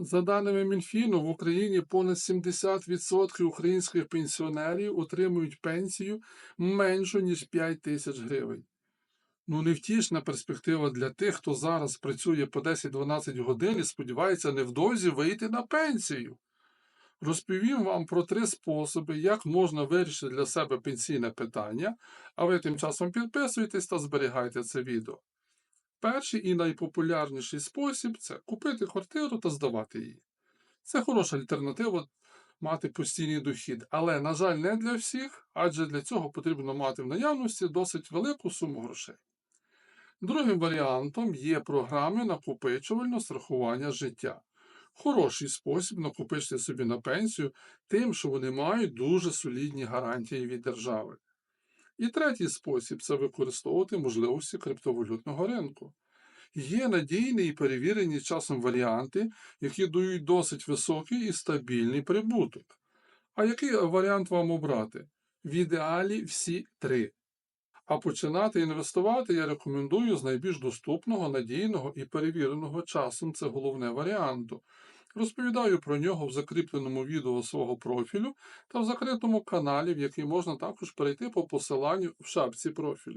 За даними Мінфіну, в Україні понад 70% українських пенсіонерів отримують пенсію меншу, ніж 5 тисяч гривень. Ну, невтішна перспектива для тих, хто зараз працює по 10-12 годин і сподівається невдовзі вийти на пенсію. Розповім вам про три способи, як можна вирішити для себе пенсійне питання, а ви тим часом підписуйтесь та зберігайте це відео. Перший і найпопулярніший спосіб це купити квартиру та здавати її. Це хороша альтернатива мати постійний дохід, але, на жаль, не для всіх, адже для цього потрібно мати в наявності досить велику суму грошей. Другим варіантом є програми накопичувального страхування життя. Хороший спосіб накопичити собі на пенсію тим, що вони мають дуже солідні гарантії від держави. І третій спосіб це використовувати можливості криптовалютного ринку. Є надійні і перевірені часом варіанти, які дають досить високий і стабільний прибуток. А який варіант вам обрати? В ідеалі всі три. А починати інвестувати я рекомендую з найбільш доступного, надійного і перевіреного часом це головне варіанту. Розповідаю про нього в закріпленому відео свого профілю та в закритому каналі, в який можна також перейти по посиланню в шапці профілю.